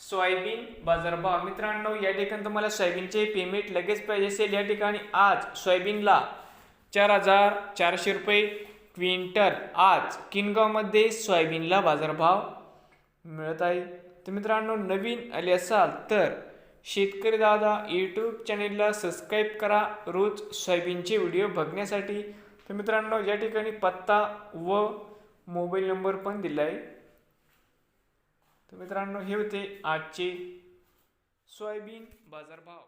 Soybean बाजारभाव. मित्रांनो या ठिकाणी तुम्हाला सोयाबीनचे पेमेंट लगेच पाहिजे असेल. या ठिकाणी आज सोयाबीनला चार हजार चारशे रुपये क्विंटल आज किनगावमध्ये सोयाबीनला बाजारभाव मिळत आहे. तर मित्रांनो नवीन आले असाल तर शेतकरी दादा यूट्यूब चॅनेलला सबस्क्राईब करा. रोज सोयाबीनचे व्हिडिओ बघण्यासाठी. तर मित्रांनो या ठिकाणी पत्ता व मोबाईल नंबर पण दिला आहे तर मित्रांनो हे होते आजचे सोयाबीन बाजारभाव.